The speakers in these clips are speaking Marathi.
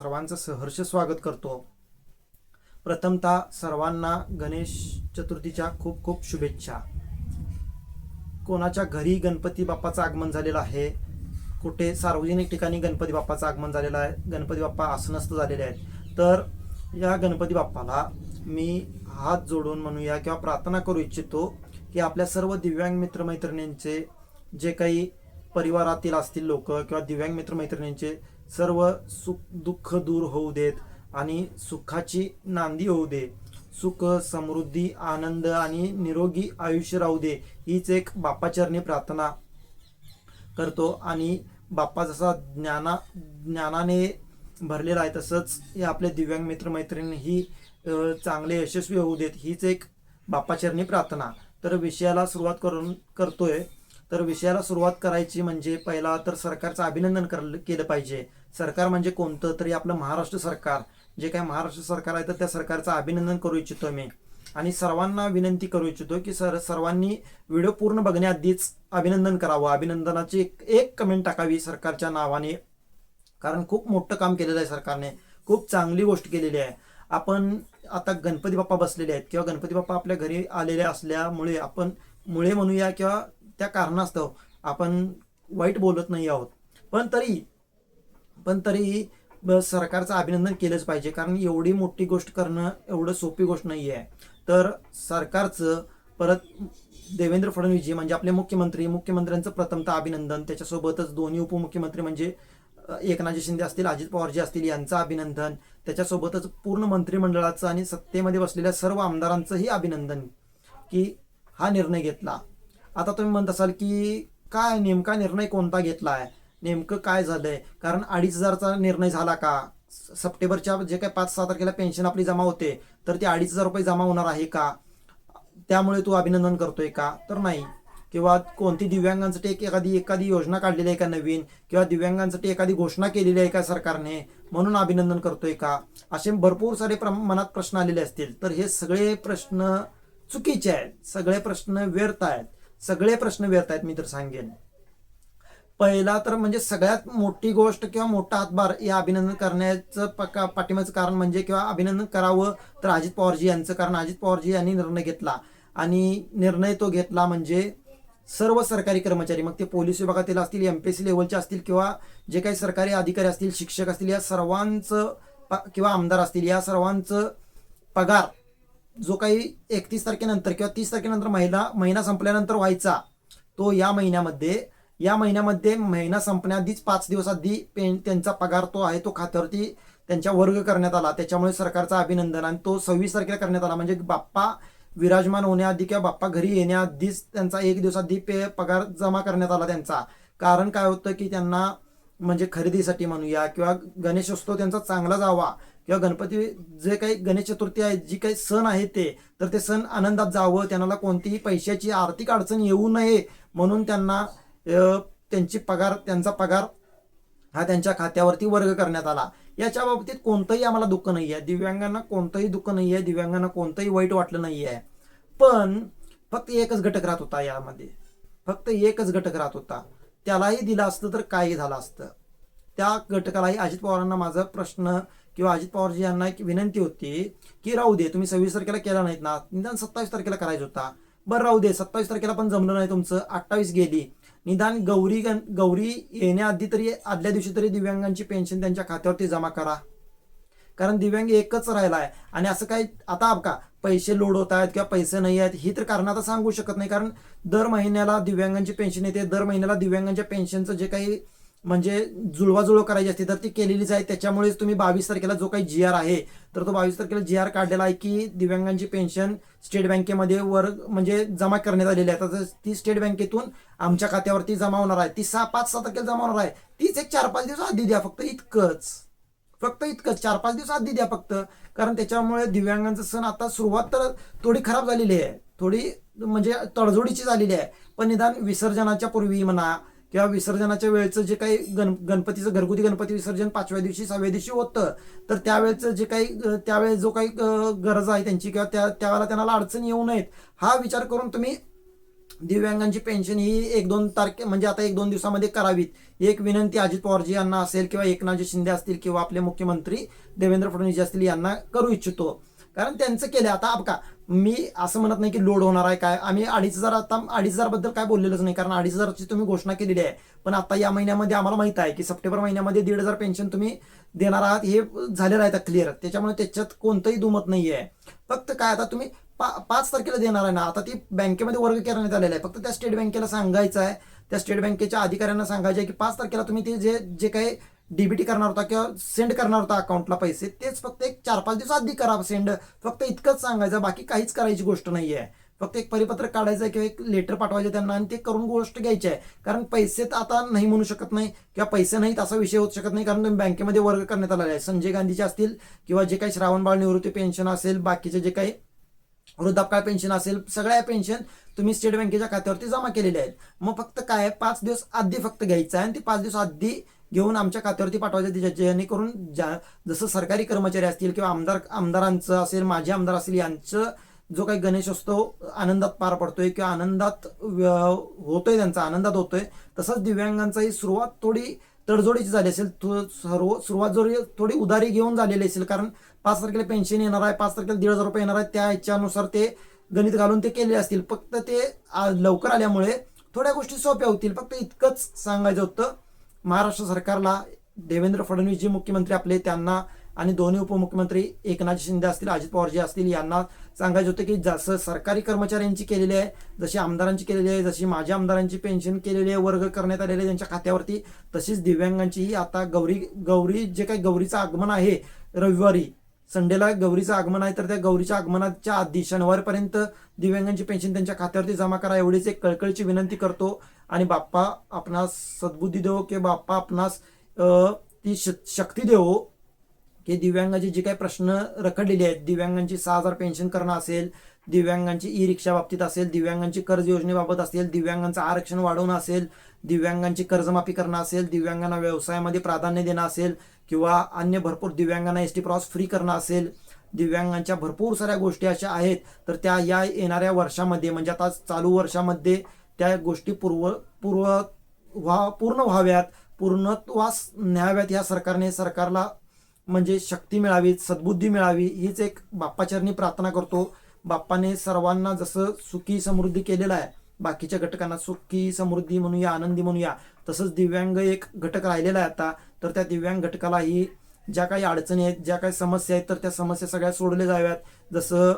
सर्वांचं सहर्ष स्वागत करतो. प्रथमतः सर्वांना गणेश चतुर्थीच्या खूप खूप शुभेच्छा. कोणाच्या घरी गणपती बाप्पाचं आगमन झालेलं आहे? कुठे सार्वजनिक ठिकाणी गणपती बाप्पाचं आगमन झालेलं आहे? गणपती बाप्पा आसनस्थ झालेले आहेत. तर या गणपती बाप्पाला मी हात जोडून म्हणूया किंवा प्रार्थना करू इच्छितो की आपल्या सर्व दिव्यांग मित्रमैत्रिणींचे जे काही परिवारातील असतील लोक किंवा दिव्यांग मित्रमैत्रिणींचे सर्व सुख दुःख दूर होऊ देत आणि सुखाची नांदी होऊ दे. सुख समृद्धी आनंद आणि निरोगी आयुष्य राहू दे हीच एक बाप्पाचरणी प्रार्थना करतो. आणि बाप्पा जसा ज्ञाना ज्ञानाने भरलेला आहे तसंच हे आपले दिव्यांग मित्रमैत्रिणीही अ, चांगले यशस्वी होऊ देत हीच एक बाप्पाचरणी प्रार्थना. तर विषयाला सुरुवात करून करतोय. तर विषयाला सुरुवात करायची म्हणजे पहिला तर सरकारचं अभिनंदन कर केलं पाहिजे. सरकार म्हणजे कोणतं? तरी आपलं महाराष्ट्र सरकार. जे काही महाराष्ट्र सरकार आहे तर त्या सरकारचं अभिनंदन करू इच्छितो मी. आणि सर्वांना विनंती करू इच्छितो की सर सर्वांनी व्हिडिओ पूर्ण बघण्याआधीच अभिनंदन करावं. अभिनंदनाची एक एक कमेंट टाकावी सरकारच्या नावाने. कारण खूप मोठं काम केलेलं आहे सरकारने. खूप चांगली गोष्ट केलेली आहे. आपण आता गणपती बाप्पा बसलेले आहेत. किंवा गणपती बाप्पा आपल्या घरी आलेले असल्यामुळे आपण मुळे म्हणूया किंवा त्या कारणास्तव आपण वाईट बोलत नाही आहोत. पण तरी पण तरी ब- सरकारचं अभिनंदन केलंच पाहिजे. कारण एवढी मोठी गोष्ट करणं एवढं सोपी गोष्ट नाही आहे तर सरकारचं परत देवेंद्र फडणवीसजी म्हणजे आपले मुख्यमंत्री मुख्यमंत्र्यांचं प्रथमतः अभिनंदन. त्याच्यासोबतच दोन्ही उपमुख्यमंत्री म्हणजे एकनाथजी शिंदे असतील अजित पवारजी असतील यांचं अभिनंदन. त्याच्यासोबतच पूर्ण मंत्रिमंडळाचं आणि सत्तेमध्ये बसलेल्या सर्व आमदारांचंही अभिनंदन की हा निर्णय घेतला. आता तुम्ही म्हणत असाल की काय नेमका निर्णय कोणता घेतला आहे नेमकं काय झालंय? कारण अडीच हजारचा निर्णय झाला का? स- सप्टेंबरच्या जे काही पाच सहा तारखेला पेन्शन आपली जमा होते तर ती अडीच हजार रुपये जमा होणार आहे का? त्यामुळे तू अभिनंदन करतोय का? तर नाही. किंवा कोणती दिव्यांगांसाठी एक एखादी एखादी योजना काढलेली आहे का नवीन? किंवा दिव्यांगांसाठी एखादी घोषणा केलेली आहे का सरकारने? म्हणून अभिनंदन करतोय का? असे भरपूर सारे मनात प्रश्न आलेले असतील. तर हे सगळे प्रश्न चुकीचे आहेत. सगळे प्रश्न व्यर्थ आहेत. सगळे प्रश्न व्यर्थ आहेत मी तर सांगेन. पहिला तर म्हणजे सगळ्यात मोठी गोष्ट किंवा मोठा हातभार या अभिनंदन करण्याचं पका पाठिंब्याचं कारण म्हणजे किंवा अभिनंदन करावं तर अजित पवारजी यांचं. कारण अजित पवारजी यांनी निर्णय घेतला आणि निर्णय तो घेतला म्हणजे सर्व सरकारी कर्मचारी मग ते पोलीस विभागातील असतील एम पी सी लेवलचे असतील किंवा जे काही सरकारी अधिकारी असतील शिक्षक असतील या सर्वांचं प- किंवा आमदार असतील या सर्वांचं पगार जो काही एकतीस तारखेनंतर किंवा तीस तारखेनंतर महिला महिना संपल्यानंतर व्हायचा तो या महिन्यामध्ये या महिन्यामध्ये महिना संपण्याआधीच पाच दिवस आधी पेन त्यांचा पगार तो आहे तो खात्यावरती त्यांच्या वर्ग करण्यात आला. त्याच्यामुळे सरकारचा अभिनंदन आणि तो सव्वीस तारखेला करण्यात आला. म्हणजे बाप्पा विराजमान होण्याआधी किंवा बाप्पा घरी येण्याआधीच त्यांचा एक दिवस आधी पे पगार जमा करण्यात आला त्यांचा. कारण काय होतं की त्यांना म्हणजे खरेदीसाठी म्हणूया किंवा गणेशोत्सव त्यांचा चांगला जावा किंवा गणपती जे काही गणेश चतुर्थी आहे जी काही सण आहे ते तर ते सण आनंदात जावं त्यांना कोणतीही पैशाची आर्थिक अडचण येऊ नये म्हणून त्यांना त्यांची पगार त्यांचा पगार हा त्यांच्या खात्यावरती वर्ग करण्यात आला. याच्या बाबतीत कोणतंही आम्हाला दुःख नाही आहे दिव्यांगांना कोणतंही दुःख नाही आहे दिव्यांगांना कोणतंही वाईट वाटलं नाही आहे पण फक्त एकच घटक राहत होता यामध्ये. फक्त एकच घटक राहत होता. त्यालाही दिलं असतं तर काय झालं असतं. त्या घटकालाही अजित पवारांना माझा प्रश्न किंवा अजित पवारजी यांना एक विनंती होती की राहू दे तुम्ही सव्वीस तारखेला केला नाहीत ना निदान सत्तावीस तारखेला करायचा होता. बरं राहू दे सत्तावीस तारखेला पण जमलं नाही तुमचं अठ्ठावीस गेली. निदान गौरी गण गौरी येण्याआधी तरी आदल्या दिवशी तरी दिव्यांगांची पेन्शन त्यांच्या खात्यावरती जमा करा. कारण दिव्यांग एकच राहिला आहे आणि असं काही आता का पैसे लोड होत आहेत किंवा पैसे नाही आहेत ही तर कारण आता सांगू शकत नाही. कारण दर महिन्याला दिव्यांगांची पेन्शन येते दर महिन्याला दिव्यांगांच्या पेन्शनचं जे काही म्हणजे जुळवाजुळव करायची असते. तर ती केलेलीच आहे. त्याच्यामुळेच तुम्ही बावीस तारखेला जो काही जी आर आहे तर तो बावीस तारखेला जी आर काढलेला आहे की दिव्यांगांची पेन्शन स्टेट बँकेमध्ये वर म्हणजे जमा करण्यात आलेली आहे. तर ती स्टेट बँकेतून आमच्या खात्यावरती जमा होणार आहे. ती सहा पाच सहा तारखेला जमा होणार आहे. तीच एक चार पाच दिवस आधी द्या. फक्त इतकंच. फक्त इतकंच. चार पाच दिवस आधी द्या फक्त. कारण त्याच्यामुळे दिव्यांगांचा सण आता सुरुवात तर थोडी खराब झालेली आहे. थोडी म्हणजे तडजोडीची झालेली आहे. पण निदान विसर्जनाच्या पूर्वी म्हणा किंवा विसर्जनाच्या वेळेचं जे काही गण गणपतीचं घरगुती गणपती विसर्जन पाचव्या दिवशी सहाव्या दिवशी होतं तर त्यावेळेचं जे काही त्यावेळेस जो काही गरज आहे त्यांची किंवा त्या त्यावेळेला त्यांना अडचण येऊ नयेत हा विचार करून तुम्ही दिव्यांगांची पेन्शन ही एक दोन तारखे म्हणजे आता एक दोन दिवसामध्ये करावीत. एक विनंती अजित पवारजी यांना असेल किंवा एकनाथजी शिंदे असतील किंवा आपले मुख्यमंत्री देवेंद्र फडणवीस असतील यांना करू इच्छितो. कारण त्यांचं केलं आता बघा मी असं म्हणत नाही की लोड होणार आहे काय. आम्ही अडीच हजार आता अडीच हजारबद्दल काय बोललेलंच नाही. कारण अडीच हजारची तुम्ही घोषणा केलेली आहे. पण आता या महिन्यामध्ये आम्हाला माहीत आहे की सप्टेंबर महिन्यामध्ये दीड हजार पेन्शन तुम्ही देणार आहात. हे झालेलं आहे क्लिअर त्याच्यामुळे त्याच्यात कोणतंही दुमत नाही आहे फक्त काय आता तुम्ही पा पाच तारखेला देणार आहे ना आता ती बँकेमध्ये वर्ग करण्यात आलेला आहे. फक्त त्या स्टेट बँकेला सांगायचं आहे. त्या स्टेट बँकेच्या अधिकाऱ्यांना सांगायचं आहे की पाच तारखेला तुम्ही ते जे जे काही डीबीटी करणार होता किंवा सेंड करणार होता अकाउंटला पैसे तेच फक्त एक चार पाच दिवस आधी करा सेंड फक्त इतकंच सांगायचं बाकी काहीच करायची गोष्ट नाही आहे फक्त एक परिपत्र काढायचं आहे किंवा एक लेटर पाठवायचं त्यांना आणि ते करून गोष्ट घ्यायची आहे. कारण पैसे तर आता नाही म्हणू शकत नाही किंवा पैसे नाहीत असा विषय होऊ शकत नाही कारण तुम्ही बँकेमध्ये वर्ग करण्यात आलेला आहे. संजय गांधीचे असतील किंवा जे काही श्रावणबाळ निवृत्ती पेन्शन असेल बाकीचे जे काही वृद्धापकाळ पेन्शन असेल सगळ्या पेन्शन तुम्ही स्टेट बँकेच्या खात्यावरती जमा केलेले आहेत. मग फक्त काय पाच दिवस आधी फक्त घ्यायचं आहे आणि ते पाच दिवस आधी घेऊन आमच्या खात्यावरती पाठवायचं ज्या- जेणेकरून ज्या जसं सरकारी कर्मचारी असतील किंवा आमदार आमदारांचं असेल माझे आमदार असतील यांचं जो काही गणेशोत्सव आनंदात पार पडतोय किंवा आनंदात होतोय त्यांचा आनंदात होतोय तसंच दिव्यांगांचाही सुरुवात थोडी तडजोडीची झाली असेल थो- सर्व सुरुवात जरी थोडी उदारी घेऊन झालेली असेल कारण पाच तारखेला पेन्शन येणार आहे पाच तारखेला दीड हजार रुपये येणार आहे त्या ह्याच्यानुसार ते गणित घालून ते केले असतील. फक्त ते लवकर आल्यामुळे थोड्या गोष्टी सोप्या होतील. फक्त इतकंच सांगायचं होतं. महाराष्ट्र सरकारला देवेंद्र फडणवीस जे मुख्यमंत्री आपले त्यांना आणि दोन्ही उपमुख्यमंत्री एकनाथ शिंदे असतील अजित पवारजी असतील यांना सांगायचं होतं की जसं सरकारी कर्मचाऱ्यांची केलेली आहे जशी आमदारांची केलेली आहे जशी माझ्या आमदारांची पेन्शन केलेली आहे वर्ग करण्यात आलेले आहे त्यांच्या खात्यावरती तशीच दिव्यांगांचीही आता गौरी गौरी जे काही गौरीचं आगमन आहे रविवारी संडेला गौरीचं आगमन आहे तर त्या गौरीच्या आगमनाच्या आधी शनिवारपर्यंत दिव्यांगांची पेन्शन त्यांच्या खात्यावरती जमा करा एवढीच एक कळकळीची विनंती करतो. आणि बाप्पा आपणास सद्बुद्धी देवो की बाप्पा आपणास अं, ती श- शक्ती देवो की दिव्यांगाचे जे काही प्रश्न रखडलेले आहेत दिव्यांगांची सहा हजार पेन्शन करणं असेल दिव्यांगांची ई रिक्षा बाबतीत असेल दिव्यांगांची कर्ज योजनेबाबत असेल दिव्यांगांचं आरक्षण वाढवणं असेल दिव्यांगांची कर्जमाफी करणं असेल दिव्यांगांना व्यवसायामध्ये प्राधान्य देणं असेल किंवा अन्य भरपूर दिव्यांगांना एस टी प्रवास फ्री करणं असेल दिव्यांगांच्या भरपूर साऱ्या गोष्टी अशा आहेत तर त्या या येणाऱ्या वर्षामध्ये म्हणजे आता चालू वर्षामध्ये त्या गोष्टी पूर्व पूर्व व्हा पूर्ण व्हाव्यात पूर्णत्वास न्याव्यात या सरकारने सरकारला म्हणजे शक्ती मिळावी सद्बुद्धी मिळावी हीच एक बाप्पाचरणी प्रार्थना करतो. बाप्पाने सर्वांना जसं सुखी समृद्धी केलेलं आहे बाकीच्या घटकांना सुखी समृद्धी म्हणूया आनंदी म्हणूया तसंच दिव्यांग एक घटक राहिलेला आहे आता. तर त्या दिव्यांग घटकालाही ज्या काही अडचणी आहेत ज्या काही समस्या आहेत तर त्या समस्या सगळ्या सोडल्या जाव्यात. जसं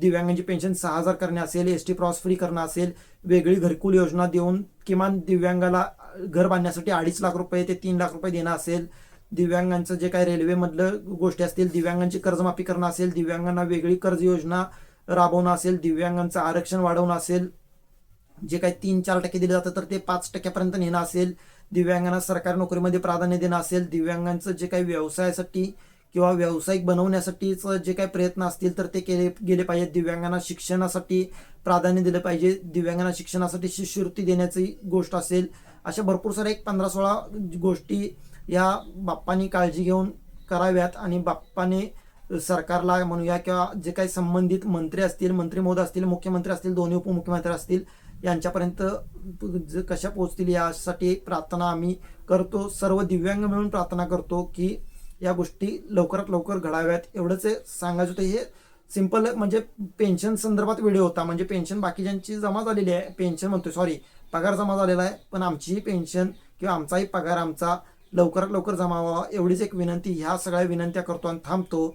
दिव्यांगांची पेन्शन सहा हजार करणे असेल एस टी प्रवास फ्री करणं असेल वेगळी घरकुल योजना देऊन किमान दिव्यांगाला घर बांधण्यासाठी अडीच लाख रुपये ते तीन लाख रुपये देणं असेल. दिव्यांगांचं जे काही रेल्वेमधलं गोष्टी असतील दिव्यांगांची कर्जमाफी करणं असेल दिव्यांगांना वेगळी कर्ज योजना राबवणं असेल दिव्यांगांचं आरक्षण वाढवणं असेल जे काही तीन चार टक्के दिले जातं तर ते पाच टक्क्यापर्यंत नेणं असेल. दिव्यांगांना सरकारी नोकरीमध्ये प्राधान्य देणं असेल. दिव्यांगांचं जे काही व्यवसायासाठी किंवा व्यावसायिक बनवण्यासाठीचं जे काही प्रयत्न असतील तर ते केले गेले पाहिजेत. दिव्यांगांना शिक्षणासाठी प्राधान्य दिलं पाहिजे. दिव्यांगांना शिक्षणासाठी शिष्यवृत्ती देण्याची गोष्ट असेल. अशा भरपूर साऱ्या एक पंधरा सोळा गोष्टी या बाप्पानी काळजी घेऊन कराव्यात आणि बाप्पाने सरकारला म्हणूया किंवा जे काही संबंधित मंत्री असतील मंत्री महोदय असतील मुख्यमंत्री असतील दोन्ही उपमुख्यमंत्री असतील यांच्यापर्यंत ज- कशा पोहोचतील यासाठी प्रार्थना आम्ही करतो. सर्व दिव्यांग मिळून प्रार्थना करतो की या गोष्टी लवकरात लवकर घडाव्यात. एवढंच सांगायचं होतं हे सिंपल म्हणजे पेन्शन संदर्भात व्हिडिओ होता. म्हणजे पेन्शन बाकीच्यांची जमा झालेली आहे. पेन्शन म्हणतो सॉरी पगार जमा झालेला आहे. पण आमचीही पेन्शन किंवा आमचाही पगार आमचा लवकरात लवकर जमा व्हावा एवढीच एक विनंती ह्या सगळ्या विनंत्या करतो आणि थांबतो.